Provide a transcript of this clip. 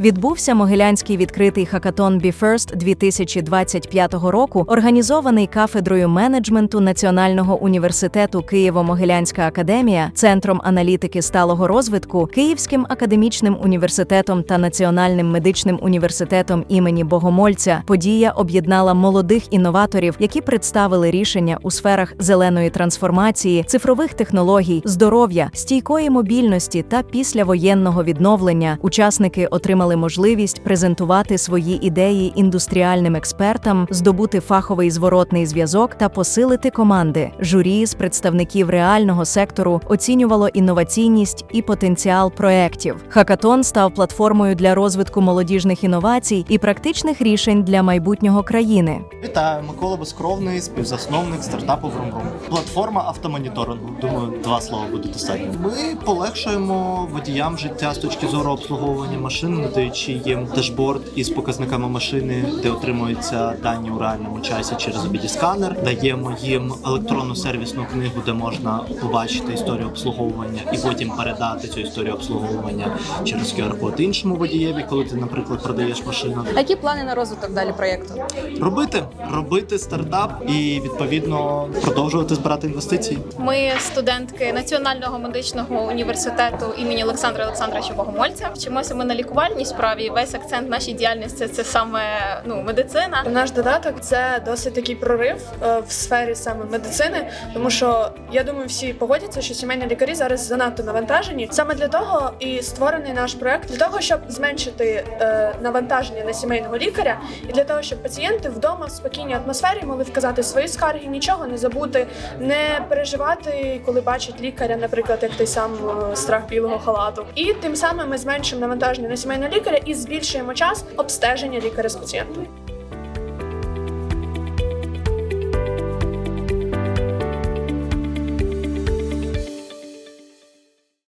Відбувся Могилянський відкритий хакатон BeFirst 2025 року, організований кафедрою менеджменту Національного університету Києво-Могилянська академія, центром аналітики сталого розвитку, Київським академічним університетом та Національним медичним університетом імені Богомольця. Подія об'єднала молодих інноваторів, які представили рішення у сферах зеленої трансформації, цифрових технологій, здоров'я, стійкої мобільності та післявоєнного відновлення. Учасники отримали можливість презентувати свої ідеї індустріальним експертам, здобути фаховий зворотний зв'язок та посилити команди. Журі з представників реального сектору оцінювало інноваційність і потенціал проєктів. Хакатон став платформою для розвитку молодіжних інновацій і практичних рішень для майбутнього країни. Вітаю, Микола Безкровний, співзасновник стартапу Врумврум. Платформа автомоніторингу. Думаю, два слова буде достатньо. Ми полегшуємо водіям життя з точки зору обслуговування машин, надаючи їм дашборд із показниками машини, де отримуються дані у реальному часі через обіді-сканер. Даємо їм електронну сервісну книгу, де можна побачити історію обслуговування і потім передати цю історію обслуговування через QR-код іншому водієві, коли ти, наприклад, продаєш машину. А які плани на розвиток далі проєкту? Робити, робити стартап і відповідно продовжувати збирати інвестиції. Ми студентки Національного медичного університету імені Олександра Олександровича Богомольця. Вчимося ми на лікувальній справі. Весь акцент нашій діяльності це саме ну медицина. Наш додаток це досить такий прорив е, в сфері саме медицини, тому що я думаю, всі погодяться, що сімейні лікарі зараз занадто навантажені. Саме для того і створений наш проект для того, щоб зменшити е, навантаження на сімейного лікаря, і для того, щоб пацієнти вдома в спокійній атмосфері могли вказати свої скарги, нічого не забути, не переживати, коли бачать лікаря, наприклад, як той сам е, страх білого халату. І тим самим ми зменшимо навантаження на сімейного лікаря і збільшуємо час обстеження лікаря з пацієнтом.